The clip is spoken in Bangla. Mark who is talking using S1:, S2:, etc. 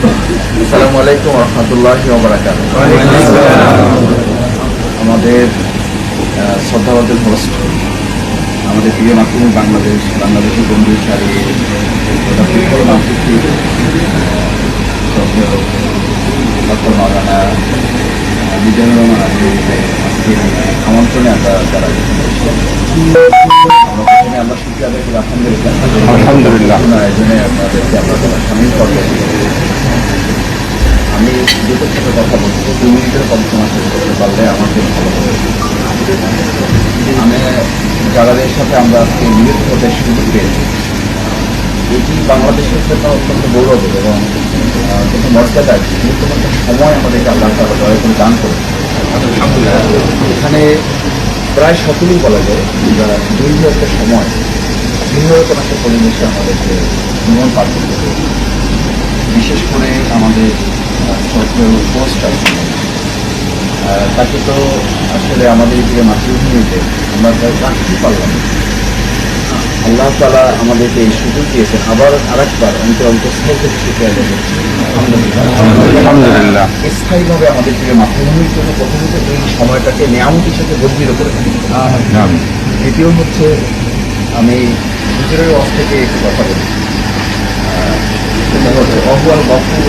S1: আসসালামু আলাইকুম রহমতুল্লাহ আমাদের শ্রদ্ধাবাদের হোস্ট আমাদের প্রিয় মাতৃভূমি বাংলাদেশ বাংলাদেশের বন্ধু সারি ডক্টর মাওলানা বিজয় রহমান আজকে আমন্ত্রণে আমরা যারা আমরা প্রথমে আদায় করি। আলহামদুলিল্লাহ।
S2: আলহামদুলিল্লাহ।
S1: আয়োজনে আপনাদেরকে আমরা সামিল করবেন আমি দুটো সাথে কথা বলছি। দু মিনিটের কম সময় শেষ করতে পারলে জন্য ভালো হবে। আমি যাদের সাথে আমরা আজকে মিলিত হতে সুযোগ পেয়েছি এটি বাংলাদেশের জন্য অত্যন্ত গৌরবের এবং অত্যন্ত মর্যাদার গুরুত্বপূর্ণ সময় আমাদেরকে আল্লাহ তালা দয়া করে দান করে এখানে প্রায় সকলেই বলা যায় দীর্ঘ একটা সময় দীর্ঘ একটা পরিবেশে আমাদেরকে জীবন পার করতে বিশেষ করে আমাদের পোস্ট আছে তাকে তো আসলে আমাদের যে মাতৃভূমিতে আমরা রাখতেই পারলাম আল্লাহ তালা আমাদেরকে এই সুযোগ দিয়েছেন আবার আরেকবার অন্তর অন্তঃস্থল থেকে শিখে
S2: আলহামদুলিল্লাহ।
S1: স্থায়ীভাবে আমাদের প্রিয় মাতৃভূমির জন্য প্রথমত এই সময়টাকে নিয়ামত সাথে গভীর করে থাকি দ্বিতীয় হচ্ছে আমি হুজুরের অফ থেকে একটু কথা বলি। অহুয়াল গফুর